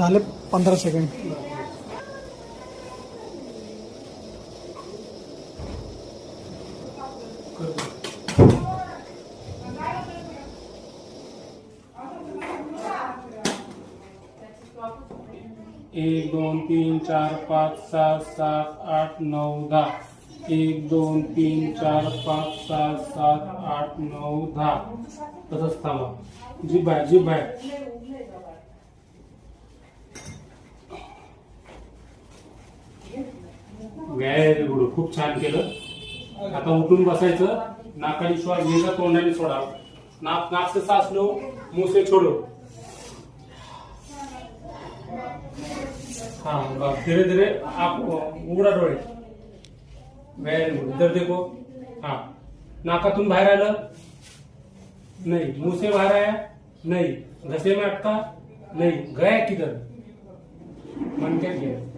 झाले पंधरा सेकंड एक दोन तीन चार पाच सात सात आठ नऊ दहा. एक दोन तीन चार पाच सात सात आठ नऊ दहा. तसंच थांबा. जी बाय जी बाय व्यायाम गुड खूप छान केलं. आता उठून बसायचं. नाकाने श्वास घ्यायचा तोंडाने सोडा. नाक नाक से सांस लो मुंह से छोड़ो. हाँ धीरे धीरे आप उघडा डोळे. व्हेरी गुड इधर देखो. हा. नाकातून बाहेर आलं. नाही. मुंह से आया. नहीं. घसे में अटका. नहीं. गया किधर? मणक्यात गेलं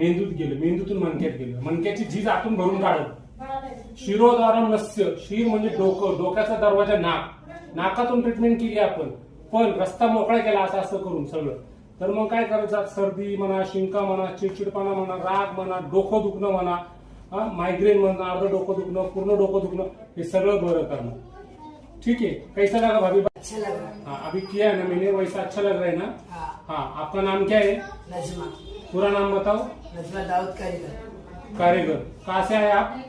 मेंदूत गेलं मेंदूतून मणक्यात गेलं. मणक्याची झीज आतून भरून काढत शिरोद्वारम नस्य शिर म्हणजे डोकं डोक्याचा दरवाजा नाक. नाकातून ट्रीटमेंट केली आपण. पण रस्ता मोकळा केला असं असं करून सगळं. तर मग काय करायचं? सर्दी म्हणा शिंका म्हणा चिडचिडपणा म्हणा राग म्हणा डोकं दुखणं म्हणा मायग्रेन म्हणा अर्ध डोकं दुखणं पूर्ण डोकं दुखणं हे सगळं बरं करणं. ठीक है कैसा लगा भाभी? अच्छा लगा. हाँ अभी किया है ना मैंने? वैसा अच्छा लग रहा है ना? हाँ. हाँ आपका नाम क्या है? नजमा. पूरा नाम बताओ। नजमा दाऊद कारीगर। कारीगर। कहाँ से आए आप?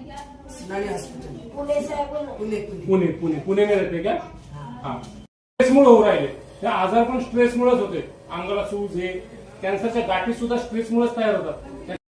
हॉस्पिटल पुणे से पण पुणे। में रहते क्या? हाँ। हा। स्ट्रेसमुळे होऊ राहिले. हे आजार पण स्ट्रेसमुळेच होते. अंगाला सूज हे. कॅन्सरच्या गाठी सुद्धा स्ट्रेसमुळेच तयार होतात.